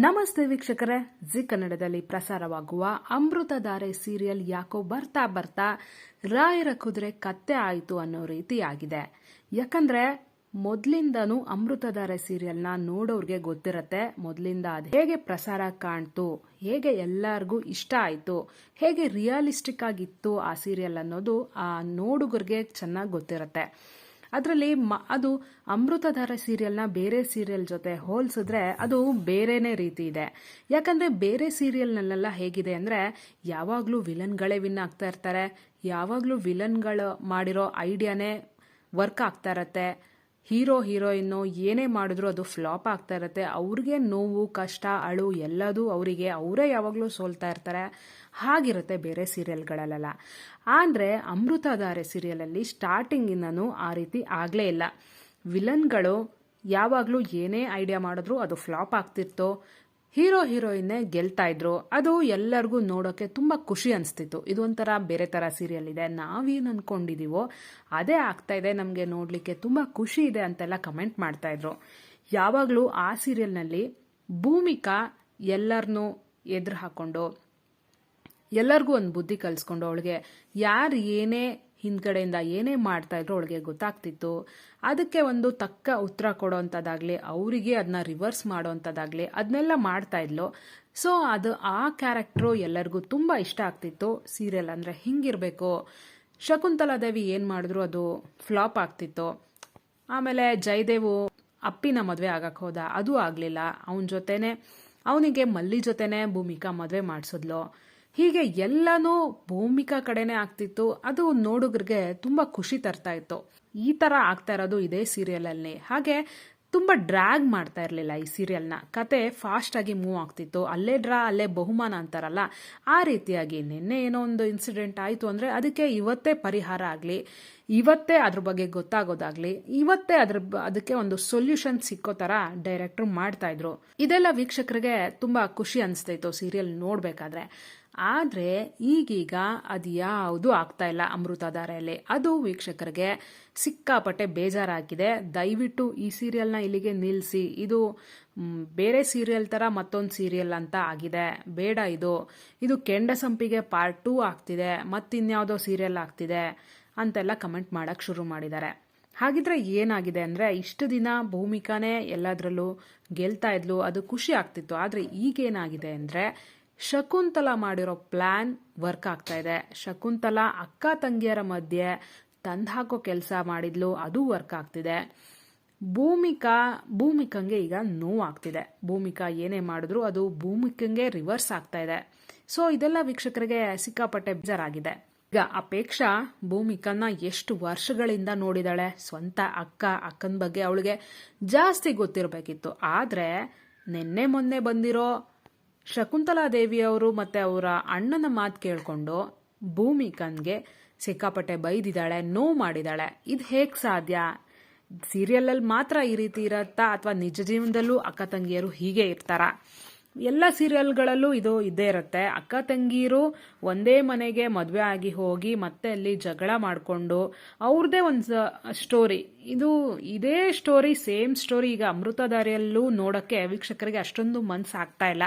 ನಮಸ್ತೆ ವೀಕ್ಷಕರೇ. ಜಿ ಕನ್ನಡದಲ್ಲಿ ಪ್ರಸಾರವಾಗುವ ಅಮೃತಧಾರೆ ಸೀರಿಯಲ್ ಯಾಕೋ ಬರ್ತಾ ಬರ್ತಾ ರಾಯರ ಕುದುರೆ ಕತ್ತೆ ಆಯಿತು ಅನ್ನೋ ರೀತಿ ಆಗಿದೆ ಯಾಕಂದ್ರೆ ಮೊದಲಿಂದನೂ ಅಮೃತಧಾರೆ ಸೀರಿಯಲ್ನ ನೋಡೋರ್ಗೆ ಗೊತ್ತಿರತ್ತೆ. ಮೊದಲಿಂದ ಅದು ಹೇಗೆ ಪ್ರಸಾರ ಕಾಣ್ತು, ಹೇಗೆ ಎಲ್ಲರಿಗೂ ಇಷ್ಟ ಆಯಿತು, ಹೇಗೆ ರಿಯಲಿಸ್ಟಿಕ್ ಆಗಿತ್ತು ಆ ಸೀರಿಯಲ್ ಅನ್ನೋದು ಆ ನೋಡುಗರಿಗೆ ಚೆನ್ನಾಗಿ ಗೊತ್ತಿರತ್ತೆ. ಅದರಲ್ಲಿ ಮ, ಅದು ಅಮೃತಧಾರ ಸೀರಿಯಲ್ನ ಬೇರೆ ಸೀರಿಯಲ್ ಜೊತೆ ಹೋಲಿಸಿದ್ರೆ ಅದು ಬೇರೆನೇ ರೀತಿ ಇದೆ. ಯಾಕಂದರೆ ಬೇರೆ ಸೀರಿಯಲ್ನಲ್ಲೆಲ್ಲ ಹೇಗಿದೆ ಅಂದರೆ ಯಾವಾಗಲೂ ವಿಲನ್ಗಳೇ ವಿನ್ ಆಗ್ತಾ ಇರ್ತಾರೆ, ಯಾವಾಗಲೂ ವಿಲನ್ಗಳು ಮಾಡಿರೋ ಐಡಿಯಾನೇ ವರ್ಕ್ ಆಗ್ತಾ ಇರತ್ತೆ. ಹೀರೋ, ಹೀರೋಯಿನ್ನು ಏನೇ ಮಾಡಿದ್ರು ಅದು ಫ್ಲಾಪ್ ಆಗ್ತಾ ಇರುತ್ತೆ. ಅವ್ರಿಗೆ ನೋವು, ಕಷ್ಟ, ಅಳು ಎಲ್ಲದೂ ಅವರಿಗೆ ಅವರೇ ಯಾವಾಗಲೂ ಸೋಲ್ತಾ ಇರ್ತಾರೆ. ಹಾಗಿರುತ್ತೆ ಬೇರೆ ಸೀರಿಯಲ್ಗಳಲ್ಲೆಲ್ಲ. ಆದರೆ ಅಮೃತಧಾರೆ ಸೀರಿಯಲಲ್ಲಿ ಸ್ಟಾರ್ಟಿಂಗಿಂದನು ಆ ರೀತಿ ಆಗಲೇ ಇಲ್ಲ. ವಿಲನ್ಗಳು ಯಾವಾಗಲೂ ಏನೇ ಐಡಿಯಾ ಮಾಡಿದ್ರು ಅದು ಫ್ಲಾಪ್ ಆಗ್ತಿತ್ತು. ಹೀರೋ, ಹೀರೋಯಿನ್ನೇ ಗೆಲ್ತಾ ಇದ್ರು. ಅದು ಎಲ್ಲರಿಗೂ ನೋಡೋಕೆ ತುಂಬ ಖುಷಿ ಅನಿಸ್ತಿತ್ತು. ಇದು ಒಂಥರ ಬೇರೆ ಥರ ಸೀರಿಯಲ್ ಇದೆ ನಾವೇನು ಅನ್ಕೊಂಡಿದೀವೋ ಅದೇ ಆಗ್ತಾ ಇದೆ. ನಮಗೆ ನೋಡಲಿಕ್ಕೆ ತುಂಬ ಖುಷಿ ಇದೆ ಅಂತೆಲ್ಲ ಕಮೆಂಟ್ ಮಾಡ್ತಾ ಇದ್ರು. ಯಾವಾಗಲೂ ಆ ಸೀರಿಯಲ್ನಲ್ಲಿ ಭೂಮಿಕಾ ಎಲ್ಲರನ್ನೂ ಎದುರು ಹಾಕ್ಕೊಂಡು ಎಲ್ಲರಿಗೂ ಒಂದು ಬುದ್ಧಿ ಕಲಿಸ್ಕೊಂಡು ಅವಳಿಗೆ ಯಾರು ಏನೇ ಹಿಂದ್ಗಡೆಯಿಂದ ಏನೇ ಮಾಡ್ತಾ ಇದ್ರು ಅವಳಿಗೆ ಗೊತ್ತಾಗ್ತಿತ್ತು. ಅದಕ್ಕೆ ಒಂದು ತಕ್ಕ ಉತ್ತರ ಕೊಡೋವಂಥದ್ದಾಗಲಿ ಅವರಿಗೆ ಅದನ್ನ ರಿವರ್ಸ್ ಮಾಡೋವಂಥದ್ದಾಗಲಿ ಅದನ್ನೆಲ್ಲ ಮಾಡ್ತಾ ಇದ್ಲು. ಸೊ ಅದು ಆ ಕ್ಯಾರೆಕ್ಟ್ರು ಎಲ್ಲರಿಗೂ ತುಂಬ ಇಷ್ಟ ಆಗ್ತಿತ್ತು. ಸೀರಿಯಲ್ ಅಂದರೆ ಹಿಂಗಿರಬೇಕು. ಶಕುಂತಲಾ ದೇವಿ ಏನು ಮಾಡಿದ್ರು ಅದು ಫ್ಲಾಪ್ ಆಗ್ತಿತ್ತು. ಆಮೇಲೆ ಜಯದೇವು ಅಪ್ಪಿನ ಮದುವೆ ಆಗಕ್ಕೆ ಹೋದ, ಅದು ಆಗಲಿಲ್ಲ. ಅವನ ಜೊತೆನೆ, ಅವನಿಗೆ ಮಲ್ಲಿ ಜೊತೆನೆ ಭೂಮಿಕಾ ಮದುವೆ ಮಾಡಿಸಿದ್ಲು. ಹೀಗೆ ಎಲ್ಲನೂ ಭೂಮಿಕಾ ಕಡೆನೇ ಆಗ್ತಿತ್ತು. ಅದು ನೋಡುಗರಿಗೆ ತುಂಬ ಖುಷಿ ತರ್ತಾ ಇತ್ತು. ಈ ಥರ ಆಗ್ತಾ ಇರೋದು ಇದೇ ಸೀರಿಯಲಲ್ಲಿ. ಹಾಗೆ ತುಂಬ ಡ್ರ್ಯಾಗ್ ಮಾಡ್ತಾ ಇರಲಿಲ್ಲ ಈ ಸೀರಿಯಲ್ನ. ಕತೆ ಫಾಸ್ಟಾಗಿ ಮೂವ್ ಆಗ್ತಿತ್ತು. ಅಲ್ಲೇ ಡ್ರಾ, ಅಲ್ಲೇ ಬಹುಮಾನ ಅಂತಾರಲ್ಲ, ಆ ರೀತಿಯಾಗಿ ನಿನ್ನೆ ಏನೋ ಒಂದು ಇನ್ಸಿಡೆಂಟ್ ಆಯಿತು ಅಂದರೆ ಅದಕ್ಕೆ ಇವತ್ತೇ ಪರಿಹಾರ ಆಗಲಿ, ಇವತ್ತೇ ಅದ್ರ ಬಗ್ಗೆ ಗೊತ್ತಾಗೋದಾಗ್ಲಿ, ಇವತ್ತೇ ಅದ್ರ ಅದಕ್ಕೆ ಒಂದು ಸೊಲ್ಯೂಷನ್ ಸಿಕ್ಕೋ ಥರ ಡೈರೆಕ್ಟ್ರು ಮಾಡ್ತಾ ಇದ್ರು. ಇದೆಲ್ಲ ವೀಕ್ಷಕರಿಗೆ ತುಂಬ ಖುಷಿ ಅನಿಸ್ತಾಯಿತ್ತು ಸೀರಿಯಲ್ ನೋಡಬೇಕಾದ್ರೆ. ಆದರೆ ಈಗೀಗ ಅದು ಯಾವುದೂ ಆಗ್ತಾ ಇಲ್ಲ ಅಮೃತಧಾರೆಯಲ್ಲಿ ಅದು ವೀಕ್ಷಕರಿಗೆ ಸಿಕ್ಕಾಪಟ್ಟೆ ಬೇಜಾರಾಗಿದೆ. ದಯವಿಟ್ಟು ಈ ಸೀರಿಯಲ್ನ ಇಲ್ಲಿಗೆ ನಿಲ್ಲಿಸಿ ಇದು ಬೇರೆ ಸೀರಿಯಲ್ ಥರ ಮತ್ತೊಂದು ಸೀರಿಯಲ್ ಅಂತ ಆಗಿದೆ. ಬೇಡ ಇದು. ಇದು ಕೆಂಡ ಸಂಪಿಗೆ ಪಾರ್ಟ್ ಟೂ ಆಗ್ತಿದೆ. ಮತ್ತಿನ್ಯಾವುದೋ ಸೀರಿಯಲ್ ಆಗ್ತಿದೆ ಅಂತೆಲ್ಲ ಕಮೆಂಟ್ ಮಾಡೋಕ್ಕೆ ಶುರು ಮಾಡಿದ್ದಾರೆ. ಹಾಗಿದ್ರೆ ಏನಾಗಿದೆ ಅಂದರೆ ಇಷ್ಟು ದಿನ ಭೂಮಿಕಾನೇ ಎಲ್ಲದರಲ್ಲೂ ಗೆಲ್ತಾ ಇದ್ಲು. ಅದು ಖುಷಿ ಆಗ್ತಿತ್ತು. ಆದರೆ ಈಗೇನಾಗಿದೆ ಅಂದರೆ ಶಕುಂತಲಾ ಮಾಡಿರೋ ಪ್ಲ್ಯಾನ್ ವರ್ಕ್ ಆಗ್ತಾ ಇದೆ. ಶಕುಂತಲಾ ಅಕ್ಕ ತಂಗಿಯರ ಮಧ್ಯೆ ತಂದು ಹಾಕೋ ಕೆಲಸ ಮಾಡಿದ್ಲು, ಅದು ವರ್ಕ್ ಆಗ್ತಿದೆ. ಭೂಮಿಕಾ, ಭೂಮಿಕಂಗೆ ಈಗ ನೋವಾಗ್ತಿದೆ ಭೂಮಿಕಾ ಏನೇ ಮಾಡಿದ್ರು ಅದು ಭೂಮಿಕಂಗೆ ರಿವರ್ಸ್ ಆಗ್ತಾ ಇದೆ. ಸೊ, ಇದೆಲ್ಲ ವೀಕ್ಷಕರಿಗೆ ಸಿಕ್ಕಾಪಟ್ಟೆ ಬೇಜಾರಾಗಿದೆ. ಈಗ ಅಪೇಕ್ಷಾ ಭೂಮಿಕನ್ನ ಎಷ್ಟು ವರ್ಷಗಳಿಂದ ನೋಡಿದಾಳೆ? ಸ್ವಂತ ಅಕ್ಕ, ಅಕ್ಕನ ಬಗ್ಗೆ ಅವಳಿಗೆ ಜಾಸ್ತಿ ಗೊತ್ತಿರಬೇಕಿತ್ತು. ಆದರೆ, ನಿನ್ನೆ ಮೊನ್ನೆ ಬಂದಿರೋ ಶಕುಂತಲಾ ದೇವಿಯವರು ಮತ್ತು ಅವರ ಅಣ್ಣನ ಮಾತು ಕೇಳಿಕೊಂಡು ಭೂಮಿಕನ್ಗೆ ಸಿಕ್ಕಾಪಟ್ಟೆ ಬೈದಿದ್ದಾಳೆ, ನೋವು ಮಾಡಿದಾಳೆ ಇದು ಹೇಗೆ ಸಾಧ್ಯ? ಸೀರಿಯಲಲ್ಲಿ ಮಾತ್ರ ಈ ರೀತಿ ಇರತ್ತಾ ಅಥವಾ ನಿಜ ಜೀವನದಲ್ಲೂ ಅಕ್ಕ ತಂಗಿಯರು ಹೀಗೆ ಇರ್ತಾರ? ಎಲ್ಲ ಸೀರಿಯಲ್ಗಳಲ್ಲೂ ಇದು ಇದ್ದೇ ಇರುತ್ತೆ. ಅಕ್ಕ ತಂಗಿಯರು ಒಂದೇ ಮನೆಗೆ ಮದುವೆ ಆಗಿ ಹೋಗಿ ಮತ್ತೆ ಅಲ್ಲಿ ಜಗಳ ಮಾಡಿಕೊಂಡು ಅವ್ರದ್ದೇ ಒಂದು ಸ್ಟೋರಿ ಇದು ಇದೇ ಸ್ಟೋರಿ ಸೇಮ್ ಸ್ಟೋರಿ ಈಗ ಅಮೃತಧಾರಿಯಲ್ಲೂ ನೋಡೋಕ್ಕೆ ವೀಕ್ಷಕರಿಗೆ ಅಷ್ಟೊಂದು ಮನ್ಸು ಆಗ್ತಾ ಇಲ್ಲ.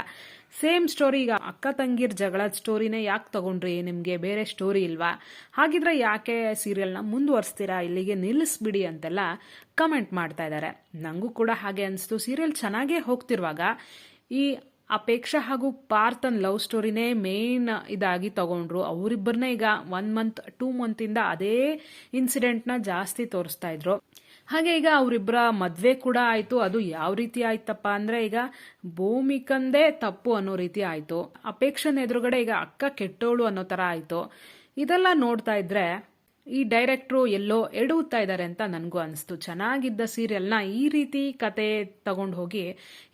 ಸೇಮ್ ಸ್ಟೋರಿ, ಈಗ ಅಕ್ಕ ತಂಗಿರ್ ಜಗಳದ ಸ್ಟೋರಿನೇ ಯಾಕೆ ತಗೊಂಡ್ರಿ? ನಿಮಗೆ ಬೇರೆ ಸ್ಟೋರಿ ಇಲ್ವಾ? ಹಾಗಿದ್ರೆ ಯಾಕೆ ಸೀರಿಯಲ್ನ ಮುಂದುವರಿಸ್ತೀರಾ? ಇಲ್ಲಿಗೆ ನಿಲ್ಲಿಸ್ಬಿಡಿ ಅಂತೆಲ್ಲ ಕಮೆಂಟ್ ಮಾಡ್ತಾ ಇದ್ದಾರೆ ನನಗೂ ಕೂಡ ಹಾಗೆ ಅನಿಸ್ತು. ಸೀರಿಯಲ್ ಚೆನ್ನಾಗೇ ಹೋಗ್ತಿರುವಾಗ ಈ ಅಪೇಕ್ಷಾ ಹಾಗೂ ಪಾರ್ಥನ್ ಲವ್ ಸ್ಟೋರಿನೇ ಮೇನ್ ಇದಾಗಿ ತಗೊಂಡ್ರು. ಅವರಿಬ್ಬರನ್ನೇ ಈಗ ಒನ್ ಮಂತ್ ಟೂ ಮಂತಿಂದ ಅದೇ ಇನ್ಸಿಡೆಂಟ್ನ ಜಾಸ್ತಿ ತೋರಿಸ್ತಾ ಇದ್ರು. ಹಾಗೆ ಈಗ ಅವರಿಬ್ಬರ ಮದುವೆ ಕೂಡ ಆಯಿತು. ಅದು ಯಾವ ರೀತಿ ಆಯ್ತಪ್ಪ ಅಂದರೆ ಈಗ ಭೂಮಿಕಂದೇ ತಪ್ಪು ಅನ್ನೋ ರೀತಿ ಆಯಿತು. ಅಪೇಕ್ಷನ್ ಎದುರುಗಡೆ ಈಗ ಅಕ್ಕ ಕೆಟ್ಟೋಳು ಅನ್ನೋ ಥರ ಆಯಿತು. ಇದೆಲ್ಲ ನೋಡ್ತಾ ಇದ್ರೆ ಈ ಡೈರೆಕ್ಟ್ರು ಎಲ್ಲೋ ಎಡುತ್ತಾ ಇದ್ದಾರೆ ಅಂತ ನನಗೂ ಅನಿಸ್ತು. ಚೆನ್ನಾಗಿದ್ದ ಸೀರಿಯಲ್ನ ಈ ರೀತಿ ಕತೆ ತಗೊಂಡು ಹೋಗಿ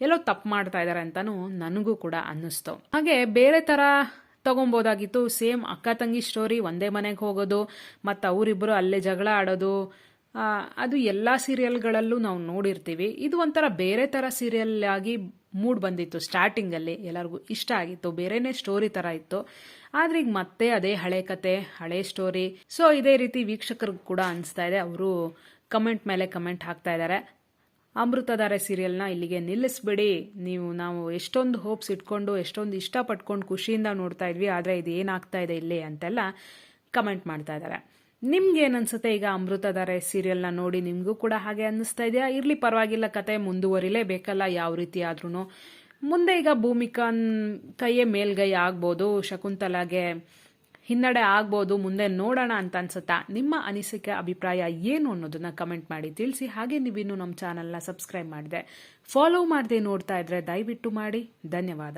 ಎಲ್ಲೋ ತಪ್ಪು ಮಾಡ್ತಾ ಇದ್ದಾರೆ ಅಂತಾನು ನನಗೂ ಕೂಡ ಅನ್ನಿಸ್ತು. ಹಾಗೆ ಬೇರೆ ಥರ ತಗೊಬೋದಾಗಿತ್ತು. ಸೇಮ್ ಅಕ್ಕ ತಂಗಿ ಸ್ಟೋರಿ ಒಂದೇ ಮನೆಗೆ ಹೋಗೋದು, ಮತ್ತು ಅವರಿಬ್ಬರು ಅಲ್ಲೇ ಜಗಳ ಆಡೋದು ಅದು ಎಲ್ಲ ಸೀರಿಯಲ್ಗಳಲ್ಲೂ ನಾವು ನೋಡಿರ್ತೀವಿ. ಇದು ಒಂಥರ ಬೇರೆ ಥರ ಸೀರಿಯಲ್ ಆಗಿ ಮೂಡ್ ಬಂದಿತ್ತು ಸ್ಟಾರ್ಟಿಂಗಲ್ಲಿ ಎಲ್ಲರಿಗೂ ಇಷ್ಟ ಆಗಿತ್ತು. ಬೇರೆನೇ ಸ್ಟೋರಿ ಥರ ಇತ್ತು. ಆದ್ರೆ ಈಗ ಮತ್ತೆ ಅದೇ ಹಳೆ ಕತೆ, ಹಳೆ ಸ್ಟೋರಿ ಸೊ ಇದೇ ರೀತಿ ವೀಕ್ಷಕರಿಗೂ ಕೂಡ ಅನಿಸ್ತಾ ಇದೆ. ಅವರು ಕಮೆಂಟ್ ಮೇಲೆ ಕಮೆಂಟ್ ಹಾಕ್ತಾ ಇದ್ದಾರೆ ಅಮೃತಧಾರೆ ಸೀರಿಯಲ್ನ ಇಲ್ಲಿಗೆ ನಿಲ್ಲಿಸ್ಬಿಡಿ. ನೀವು, ನಾವು ಎಷ್ಟೊಂದು ಹೋಪ್ಸ್ ಇಟ್ಕೊಂಡು, ಎಷ್ಟೊಂದು ಇಷ್ಟಪಟ್ಕೊಂಡು ಖುಷಿಯಿಂದ ನೋಡ್ತಾ ಇದ್ವಿ. ಆದರೆ ಇದು ಏನಾಗ್ತಾ ಇದೆ ಇಲ್ಲಿ ಅಂತೆಲ್ಲ ಕಮೆಂಟ್ ಮಾಡ್ತಾ ಇದ್ದಾರೆ ನಿಮ್ಗೆ ಅನ್ಸುತ್ತೆ ಈಗ ಅಮೃತಧಾರೆ ಸೀರಿಯಲ್ನ ನೋಡಿ? ನಿಮಗೂ ಕೂಡ ಹಾಗೆ ಅನ್ನಿಸ್ತಾ ಇದೆಯಾ? ಇರಲಿ ಪರವಾಗಿಲ್ಲ, ಕತೆ ಮುಂದುವರಿಲೇಬೇಕಲ್ಲ ಯಾವ ರೀತಿ ಆದ್ರೂ ಮುಂದೆ ಈಗ ಭೂಮಿಕಾನ್ ಕೈಯೇ ಮೇಲ್ಗೈ ಆಗ್ಬೋದು, ಶಕುಂತಲಾಗೆ ಹಿನ್ನಡೆ ಆಗ್ಬೋದು, ಮುಂದೆ ನೋಡೋಣ ಅಂತ ಅನ್ಸುತ್ತಾ? ನಿಮ್ಮ ಅನಿಸಿಕೆ, ಅಭಿಪ್ರಾಯ ಏನು ಅನ್ನೋದನ್ನ ಕಮೆಂಟ್ ಮಾಡಿ ತಿಳಿಸಿ. ಹಾಗೆ ನೀವಿನ್ನು ನಮ್ಮ ಚಾನಲ್ನ ಸಬ್ಸ್ಕ್ರೈಬ್ ಮಾಡಿದೆ ಫಾಲೋ ಮಾಡದೆ ನೋಡ್ತಾ ಇದ್ರೆ ದಯವಿಟ್ಟು ಮಾಡಿ. ಧನ್ಯವಾದ.